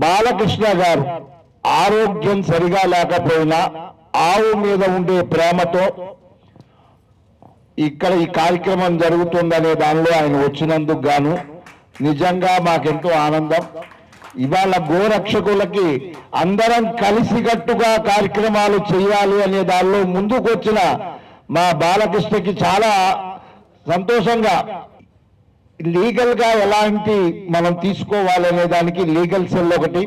బాలకృష్ణ గారు ఆరోగ్యం సరిగా లేకపోయినా ఆవు మీద ఉండే ప్రేమతో ఇక్కడ ఈ కార్యక్రమం జరుగుతుందనే దానిలో ఆయన వచ్చినందుకు గాను నిజంగా మాకెంతో ఆనందం. ఇవాళ గోరక్షకులకి అందరం కలిసికట్టుగా కార్యక్రమాలు చేయాలి అనే దానిలో ముందుకు వచ్చిన మా బాలకృష్ణకి చాలా సంతోషంగా లీగల్గా ఎలాంటి మనం తీసుకోవాలనే దానికి లీగల్ సెల్ ఒకటి.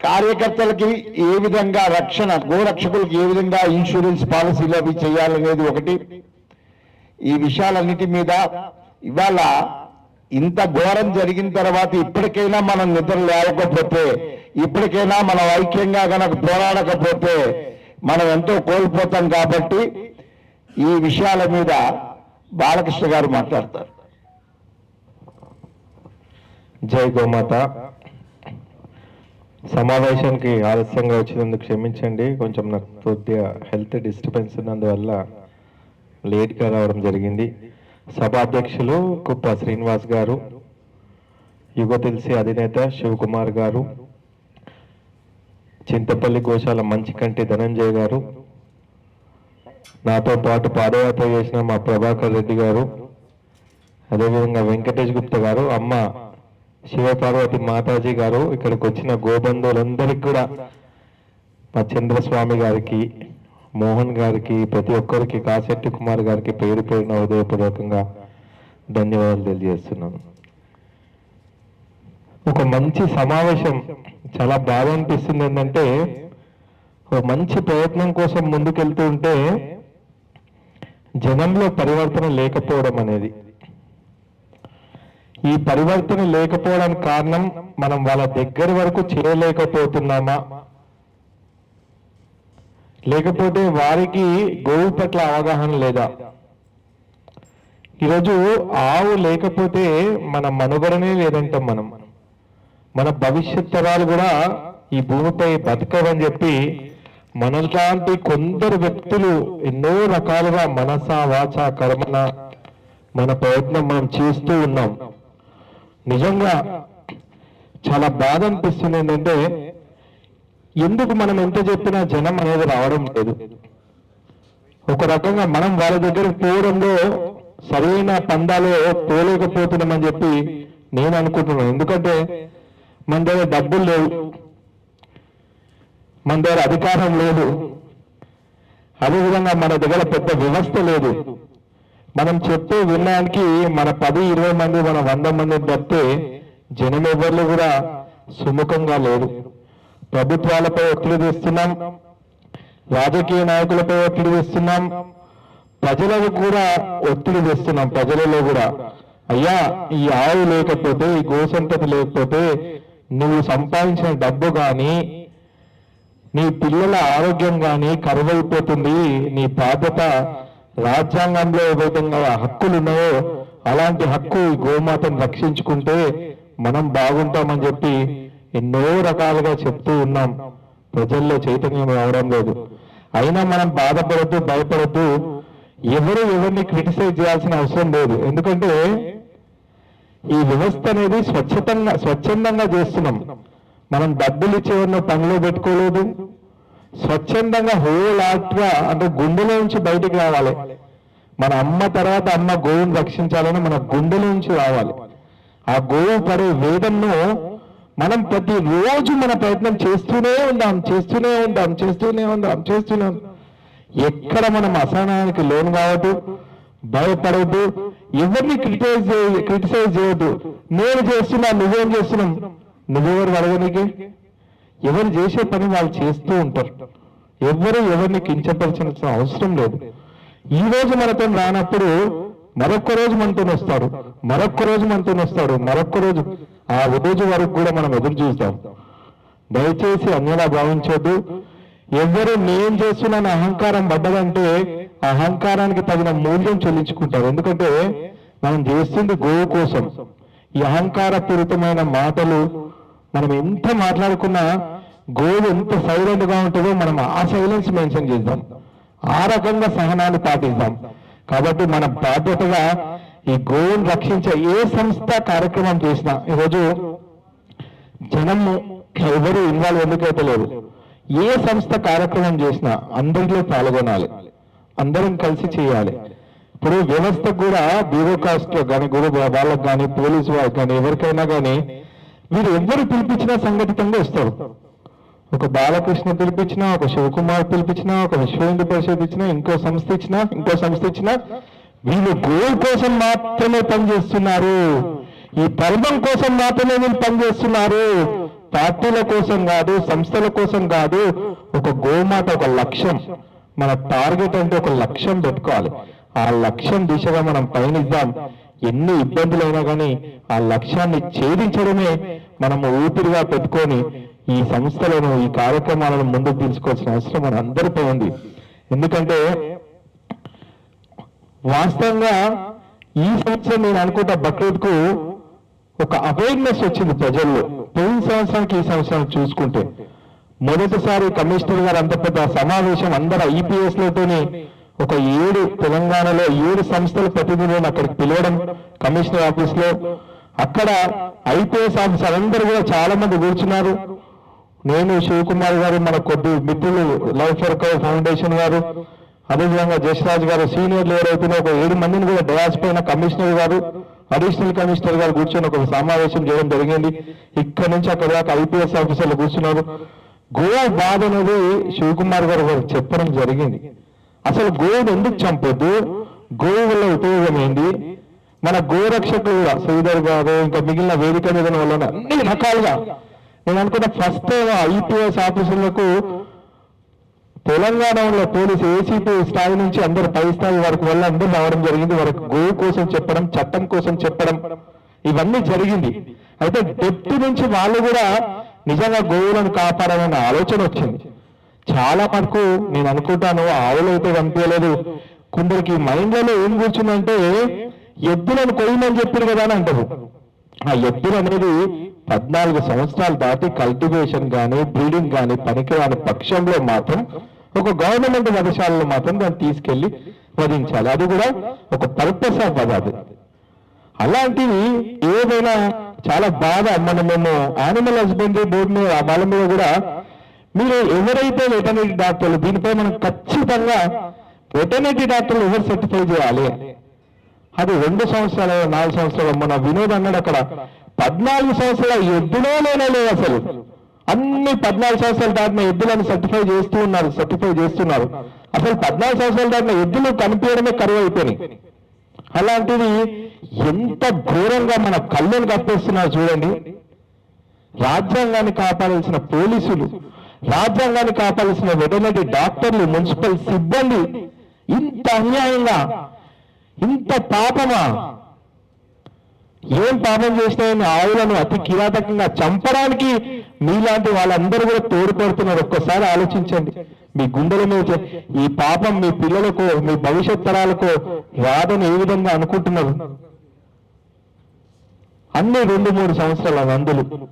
కార్యకర్తలకి ఏ విధంగా రక్షణ గోరక్షకులకు ఏ విధంగా ఇన్సూరెన్స్ పాలసీలు అవి చేయాలనేది ఒకటి. ఈ విషయాలన్నిటి మీద ఇవాళ ఇంత ఘోరం జరిగిన తర్వాత ఇప్పటికైనా మనం నిద్ర లేవకపోతే ఇప్పటికైనా మనం ఐక్యంగా కనుక పోరాడకపోతే మనం ఎంతో కోల్పోతాం కాబట్టి ఈ విషయాల మీద బాలకృష్ణ గారు మాట్లాడతారు. జై గోమాత. సమావేశానికి ఆలస్యంగా వచ్చినందుకు క్షమించండి. కొంచెం నాకు కొద్దిగా హెల్త్ డిస్టర్బెన్స్ ఉన్నందువల్ల లేట్గా రావడం జరిగింది. సభాధ్యక్షులు కుప్ప శ్రీనివాస్ గారు యుగ తెలిసి అధినేత శివకుమార్ గారు చింతపల్లి గోశాల మంచికంటి ధనంజయ్ గారు నాతో పాటు పాదయాత్ర చేసిన మా ప్రభాకర్ రెడ్డి గారు అదేవిధంగా వెంకటేష్ గుప్తా గారు అమ్మ శివపార్వతి మాతాజీ గారు ఇక్కడికి వచ్చిన గోబంధువులందరికీ కూడా మా చంద్రస్వామి గారికి మోహన్ గారికి ప్రతి ఒక్కరికి కాశెట్టి కుమార్ గారికి పేరు పేరున హృదయపూర్వకంగా ధన్యవాదాలు తెలియజేస్తున్నాను. ఒక మంచి సమావేశం చాలా బాగా అనిపిస్తుంది ఏంటంటే ఒక మంచి ప్రయత్నం కోసం ముందుకెళ్తూ ఉంటే జనంలో పరివర్తన లేకపోవడం అనేది ఈ పరివర్తన లేకపోవడానికి కారణం మనం వాళ్ళ దగ్గర వరకు చేయలేకపోతున్నామా లేకపోతే వారికి గోవు పట్ల అవగాహన లేదా? ఈరోజు ఆవు లేకపోతే మన మనుగడనే లేదంటాం మనం. మన భవిష్యత్ తరాలు కూడా ఈ భూమిపై బతకవని చెప్పి మనలాంటి కొందరు వ్యక్తులు ఎన్నో రకాలుగా మనస వాచ కర్మన మన ప్రయత్నం మనం చేస్తూ ఉన్నాం. నిజంగా చాలా బాధ అనిపిస్తుంది ఏంటంటే ఎందుకు మనం ఎంత చెప్పినా జనం అనేది రావడం లేదు. ఒక రకంగా మనం వాళ్ళ దగ్గర పోవడంలో సరైన పందాలో పోలేకపోతున్నామని చెప్పి నేను అనుకుంటున్నాను. ఎందుకంటే మన దగ్గర డబ్బులు లేవు. మన దగ్గర అధికారం లేదు. అదేవిధంగా మన దగ్గర పెద్ద వ్యవస్థ లేదు. మనం చెప్పే వినడానికి మన పది ఇరవై మంది మన వంద మంది తప్పితే జనం ఎవరు కూడా సుముఖంగా లేరు. ప్రభుత్వాలపై ఒత్తిడి తెస్తున్నాం. రాజకీయ నాయకులపై ఒత్తిడి తెస్తున్నాం. ప్రజలకు కూడా ఒత్తిడి తెస్తున్నాం ప్రజలలో కూడా. అయ్యా ఈ ఆవు లేకపోతే ఈ గోసంతతి లేకపోతే నువ్వు సంపాదించిన డబ్బు కానీ నీ పిల్లల ఆరోగ్యం కానీ కరువైపోతుంది నీ బాధ్యత రాజ్యాంగంలో ఏ విధంగా హక్కులు ఉన్నాయో అలాంటి హక్కు గోమాతను రక్షించుకుంటే మనం బాగుంటామని చెప్పి ఎన్నో రకాలుగా చెప్తూ ఉన్నాం. ప్రజల్లో చైతన్యం రావడం లేదు. అయినా మనం బాధపడద్దు భయపడద్దు. ఎవరు ఎవరిని క్రిటిసైజ్ చేయాల్సిన అవసరం లేదు. ఎందుకంటే ఈ వ్యవస్థ అనేది స్వచ్ఛతంగా స్వచ్ఛందంగా చేస్తున్నాం. మనం డబ్బులు ఇచ్చేవన్న పనిలో పెట్టుకోలేదు. స్వచ్ఛందంగా హోల్గా అంటే గుండెలో నుంచి బయటికి రావాలి. మన అమ్మ తర్వాత అమ్మ గోవును రక్షించాలని మన గుండెలో నుంచి రావాలి. ఆ గోవు పడే వేదనను మనం ప్రతి రోజు మన ప్రయత్నం చేస్తూనే ఉందాం చేస్తూనే ఉందాం చేస్తూనే ఉందాం చేస్తూనే ఉందాం. ఎక్కడ మనం అసహనానికి లోన్ కావద్దు భయపడవద్దు ఎవరిని క్రిటిసైజ్ క్రిటిసైజ్ చేయొద్దు. నేను చేస్తున్నా నువ్వేం చేస్తున్నాం నువ్వెవరు అడగనికి? ఎవరు చేసే పని వాళ్ళు చేస్తూ ఉంటారు. ఎవరు ఎవరిని కించపరచాల్సిన అవసరం లేదు. ఈ రోజు మనతో రానప్పుడు మరొక్క రోజు మనతో వస్తాడు మరొక్క రోజు మనతో వస్తాడు మరొక్క రోజు ఆ రోజు వరకు కూడా మనం ఎదురు చూస్తాం. దయచేసి అన్యలా భావించొద్దు. ఎవరు నేను చేస్తున్నాను అహంకారం పడ్డదంటే ఆ అహంకారానికి తగిన మూల్యం చెల్లించుకుంటారు. ఎందుకంటే మనం చేస్తుంది గోవు కోసం. ఈ అహంకారపూరితమైన మాటలు మనం ఎంత మాట్లాడుకున్నా గోవు ఎంత సైలెంట్గా ఉంటుందో మనం ఆ సైలెన్స్ మెన్షన్ చేద్దాం. ఆ రకంగా సహనాన్ని పాటిద్దాం. కాబట్టి మన బాధ్యతగా ఈ గోవును రక్షించే ఏ సంస్థ కార్యక్రమం చేసినా ఈరోజు జనము ఎవరు ఇన్వాల్వ్ ఎందుకైతే లేదు ఏ సంస్థ కార్యక్రమం చేసినా అందరిలో పాల్గొనాలి. అందరం కలిసి చేయాలి. ఇప్పుడు వ్యవస్థ కూడా బ్యూరోక్రాస్ట్ కానీ గురు వాళ్ళకి కానీ పోలీసు వాళ్ళకి కానీ ఎవరికైనా కానీ వీరు ఎవరు పిలిపించినా సంఘటితంగా వస్తారు. ఒక బాలకృష్ణ పిలిపించినా ఒక శివకుమార్ పిలిపించినా ఒక విశ్వ పరిషత్ ఇచ్చినా ఇంకో సంస్థ ఇచ్చినా ఇంకో సంస్థ ఇచ్చినా వీళ్ళు గోల్ కోసం మాత్రమే పనిచేస్తున్నారు. ఈ పర్వం కోసం మాత్రమే వీళ్ళు పనిచేస్తున్నారు. పార్టీల కోసం కాదు సంస్థల కోసం కాదు ఒక గోమాత ఒక లక్ష్యం. మన టార్గెట్ అంటే ఒక లక్ష్యం పెట్టుకోవాలి. ఆ లక్ష్యం దిశగా మనం పయనిద్దాం. ఎన్ని ఇబ్బందులైనా కానీ ఆ లక్ష్యాన్ని ఛేదించడమే మనము ఊపిరిగా పెట్టుకొని ఈ సంస్థలను ఈ కార్యక్రమాలను ముందుకు తీసుకోవాల్సిన అవసరం మన అందరిపై ఉంది. ఎందుకంటే వాస్తవంగా ఈ సంవత్సరం నేను అనుకుంటా బక్రీద్కు ఒక అవేర్నెస్ వచ్చింది ప్రజల్లో. పోయిన సంవత్సరానికి ఈ సంవత్సరం చూసుకుంటే. మొదటిసారి కమిషనర్ గారు అంత పెద్ద సమావేశం అందరు ఐపీఎస్ లతోని ఒక ఏడు తెలంగాణలో ఏడు సంస్థల ప్రతినిధులను అక్కడికి పిలవడం కమిషనర్ ఆఫీస్లో అక్కడ ఐపీఎస్ ఆఫీసర్ అందరూ కూడా చాలా మంది కూర్చున్నారు. నేను శివకుమార్ గారు మన కొద్ది మిత్రులు లవ్ ఫర్ కవ్ ఫౌండేషన్ గారు అదేవిధంగా జస్రాజ్ గారు సీనియర్లు ఎవరైతే ఒక ఏడు మందిని కూడా డయాస్ పైన కమిషనర్ గారు అడిషనల్ కమిషనర్ గారు కూర్చొని ఒక సమావేశం చేయడం జరిగింది. ఇక్కడ నుంచి అక్కడ దాకా ఐపీఎస్ ఆఫీసర్లు కూర్చున్నారు. గోవా బాధ అనేది శివకుమార్ గారు చెప్పడం జరిగింది. అసలు గోవుడు ఎందుకు చంపొద్దు? గోవు వల్ల ఉపయోగం ఏంటి? మన గోరక్షకులు కూడా శ్రీధర్ గారు ఇంకా మిగిలిన వేదిక మీద ఉన్న అన్ని రకాలుగా నేను అనుకున్న ఫస్ట్ ఐపీఎస్ ఆఫీసర్లకు తెలంగాణలో పోలీసు ఏసీపీ స్థాయి నుంచి అందరు పై స్థాయి వరకు వల్ల అందరూ రావడం జరిగింది. వారికి గోవు కోసం చెప్పడం చట్టం కోసం చెప్పడం ఇవన్నీ జరిగింది. అయితే డెప్త్ నుంచి వాళ్ళు కూడా నిజంగా గోవులను కాపాడాలన్న ఆలోచన వచ్చింది. చాలా మటుకు నేను అనుకుంటాను ఆవులు అయితే కనిపించలేదు. కొందరికి మైండ్లలో ఏం కూర్చుందంటే ఎద్దులను కొయ్యమని చెప్పారు కదా అని అంటారు. ఆ ఎద్దులు అనేది పద్నాలుగు సంవత్సరాలు దాటి కల్టివేషన్ కానీ బ్రీడింగ్ కానీ పనికిరాని పక్షంలో మాత్రం ఒక గవర్నమెంట్ వధశాలలో మాత్రం దాన్ని తీసుకెళ్ళి వధించాలి. అది కూడా ఒక పర్పస్ ఆఫ్ వధ అది. అలాంటివి ఏదైనా చాలా బాధ. మనం మేము యానిమల్ హస్బెండరీ బోర్డు మీద వాళ్ళ మీద కూడా మీరు ఎవరైతే వెటర్నరీ డాక్టర్లు దీనిపై మనం ఖచ్చితంగా వెటర్నరీ డాక్టర్లు ఎవరు సర్టిఫై చేయాలి? అది రెండు సంవత్సరాల నాలుగు సంవత్సరాలు మన వినోద్ అన్నాడు అక్కడ. పద్నాలుగు సంవత్సరాల ఎద్దులో లేనలేదు లేవు అసలు. అన్ని పద్నాలుగు సంవత్సరాలు దాటిన ఎద్దులను సర్టిఫై చేస్తూ ఉన్నారు సర్టిఫై చేస్తున్నారు. అసలు పద్నాలుగు సంవత్సరాలు దాటిన ఎద్దులు కనిపించడమే కరువు అయిపోయినాయి. అలాంటిది ఎంత ఘోరంగా మన కళ్ళను కప్పేస్తున్నారు చూడండి. రాజ్యాంగాన్ని కాపాడాల్సిన పోలీసులు రాజ్యాంగాన్ని కాపాడాల్సిన వెటర్నరీ డాక్టర్లు మున్సిపల్ సిబ్బంది ఇంత అన్యాయంగా ఇంత పాపమా? ఏం పాపం చేస్తాయని ఆవులను అతి కిరాతకంగా చంపడానికి మీలాంటి వాళ్ళందరూ కూడా తోడుపడుతున్నారు. ఒక్కసారి ఆలోచించండి. మీ గుండెల మీద ఈ పాపం మీ పిల్లలకు మీ భవిష్యత్ తరాలకు రాదని ఏ విధంగా అనుకుంటున్నారు? అన్ని రెండు మూడు సంవత్సరాల మందులు.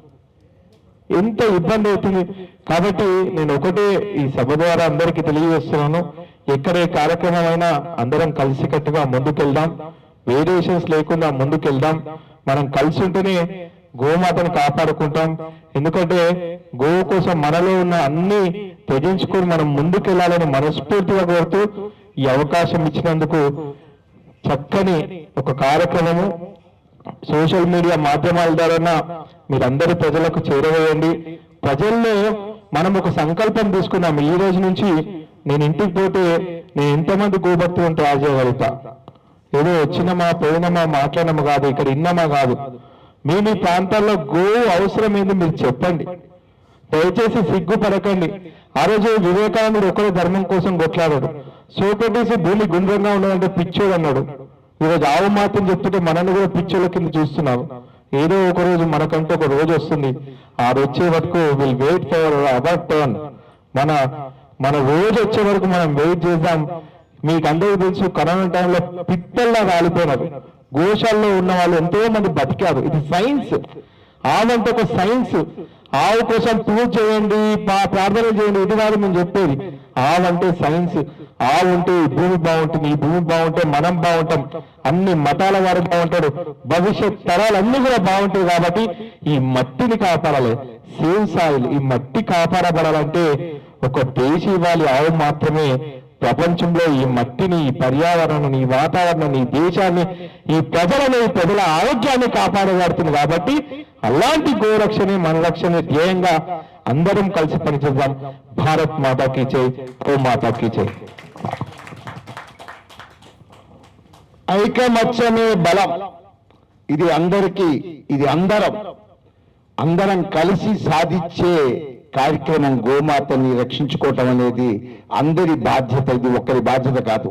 ఎంత ఇబ్బంది అవుతుంది. కాబట్టి నేను ఒకటే ఈ సభ ద్వారా అందరికీ తెలియజేస్తున్నాను. ఎక్కడే కార్యక్రమం అయినా అందరం కలిసికట్టుగా ముందుకెళ్దాం. వేరియేషన్స్ లేకుండా ముందుకెళ్దాం. మనం కలిసి ఉంటేనే గోమాతను కాపాడుకుంటాం. ఎందుకంటే గోవు కోసం మనలో ఉన్న అన్ని త్యజించుకొని మనం ముందుకెళ్ళాలని మనస్ఫూర్తిగా కోరుతూ ఈ అవకాశం ఇచ్చినందుకు చక్కని ఒక కార్యక్రమము. సోషల్ మీడియా మాధ్యమాల ద్వారా మీరందరూ ప్రజలకు చేరవేయండి. ప్రజల్లో మనం ఒక సంకల్పం తీసుకున్నాం. ఈ రోజు నుంచి నేను ఇంటికి పోతే నేను ఎంతమంది గోభక్తులను తయారు చేయగలుగుతా ఏదో వచ్చినమా పోయినమా మాట్లాడమా కాదు ఇక్కడ ఇన్నమా కాదు. మీ మీ ప్రాంతాల్లో గో అవసరం ఏంది మీరు చెప్పండి. దయచేసి సిగ్గుపడకండి. ఆ రోజు వివేకానందుడు ఒకరి ధర్మం కోసం కొట్లాడాడు. సోక్రటీస్ భూమి గుండ్రంగా ఉన్నదంటే పిచ్చోడు అన్నాడు. ఈరోజు ఆవు మాత్రం చెప్తుంటే మనల్ని కూడా పిచ్చోళ్ళ కింద చూస్తున్నావు. ఏదో ఒక రోజు మనకంటే ఒక రోజు వస్తుంది. ఆ రోజు వచ్చే వరకు will wait for our turn మన మన రోజు వచ్చే వరకు మనం వెయిట్ చేద్దాం. మీకు అందరికీ తెలుసు కరోనా టైంలో పిట్టల్లా రాలిపోయినారు గోశాల్లో ఉన్న వాళ్ళు ఎంతో మంది బతికారు. ఇది సైన్స్ ఆవంటే ఒక సైన్స్ ఆవు కోసం పూజ చేయండి పా- ప్రార్థన చేయండి ఇది కాదు మేము చెప్పేది. ఆవు అంటే సైన్స్ ఆవు ఉంటే ఈ భూమి బాగుంటుంది ఈ భూమి బాగుంటే మనం బాగుంటాం. అన్ని మతాల వారు బాగుంటారు. భవిష్యత్ తరాలన్నీ కూడా బాగుంటాయి కాబట్టి ఈ మట్టిని కాపాడాలి. సేవ్ సాయిల్ ఈ మట్టి కాపాడబడాలంటే ఒక దేశీవాలి ఆవు మాత్రమే. ప్రపంచంలో ఈ మట్టిని ఈ పర్యావరణాన్ని ఈ వాతావరణాన్ని ఈ దేశాన్ని ఈ ప్రజలను ఈ ప్రజల ఆరోగ్యాన్ని కాపాడబడుతుంది కాబట్టి అలాంటి గోరక్షణే మన రక్షణ ధ్యేయంగా అందరం కలిసి పనిచేద్దాం. భారత్ మాతాకి జై ఓ మాతాకి జై. ఐకమత్యమే బలం. ఇది అందరికీ ఇది అందరం. అందరం కలిసి సాధించే కార్యక్రమం గోమాతని రక్షించుకోవటం అనేది అందరి బాధ్యత ఇది ఒక్కరి బాధ్యత కాదు.